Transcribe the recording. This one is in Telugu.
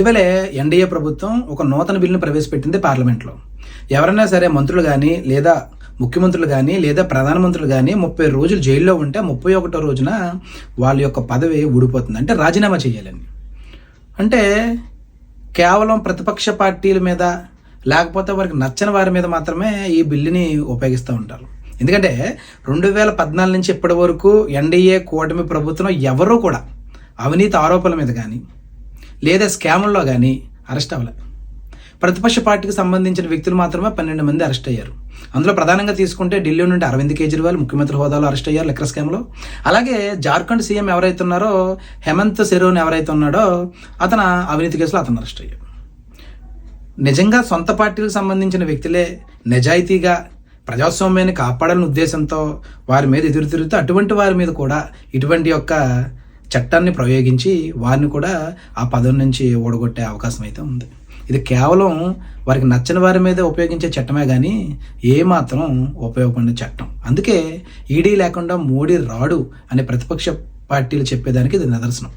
ఇటీవలే ఎన్డీఏ ప్రభుత్వం ఒక నూతన బిల్లును ప్రవేశపెట్టింది పార్లమెంట్లో. ఎవరైనా సరే మంత్రులు కానీ లేదా ముఖ్యమంత్రులు కానీ లేదా ప్రధానమంత్రులు కానీ ముప్పై రోజులు జైల్లో ఉంటే ముప్పై ఒకటో రోజున వాళ్ళ యొక్క పదవి ఊడిపోతుంది. అంటే రాజీనామా చేయాలని అంటే కేవలం ప్రతిపక్ష పార్టీల మీద లేకపోతే వారికి నచ్చని వారి మీద మాత్రమే ఈ బిల్లుని ఉపయోగిస్తూ ఉంటారు. ఎందుకంటే రెండు వేల పద్నాలుగు నుంచి ఇప్పటి వరకు ఎన్డీఏ కూటమి ప్రభుత్వం ఎవరూ కూడా అవినీతి ఆరోపణల మీద కానీ లేదా స్కాముల్లో కానీ అరెస్ట్ అవ్వలేదు ప్రతిపక్ష పార్టీకి సంబంధించిన వ్యక్తులు మాత్రమే పన్నెండు మంది అరెస్ట్ అయ్యారు. అందులో ప్రధానంగా తీసుకుంటే ఢిల్లీ నుండి అరవింద్ కేజ్రీవాల్ ముఖ్యమంత్రి హోదాలో అరెస్ట్ అయ్యారు లెక్కర్ స్కామ్లో. అలాగే జార్ఖండ్ సీఎం ఎవరైతే ఉన్నారో హేమంత్ సెరోన్ ఎవరైతే ఉన్నాడో అతను అవినీతి కేసులో అతను అరెస్ట్ అయ్యాడు. నిజంగా సొంత పార్టీలకు సంబంధించిన వ్యక్తులే నిజాయితీగా ప్రజాస్వామ్యాన్ని కాపాడాలని ఉద్దేశంతో వారి మీద ఎదురు తిరుగుతూ అటువంటి వారి మీద కూడా ఇటువంటి యొక్క చట్టాన్ని ప్రయోగించి వారిని కూడా ఆ పదవి నుంచి ఓడగొట్టే అవకాశం అయితే ఉంది. ఇది కేవలం వారికి నచ్చని వారి మీద ఉపయోగించే చట్టమే కానీ ఏమాత్రం ఉపయోగపడిన చట్టం. అందుకే ఈడీ లేకుండా మోడీ రాడు అనే ప్రతిపక్ష పార్టీలు చెప్పేదానికి ఇది నిదర్శనం.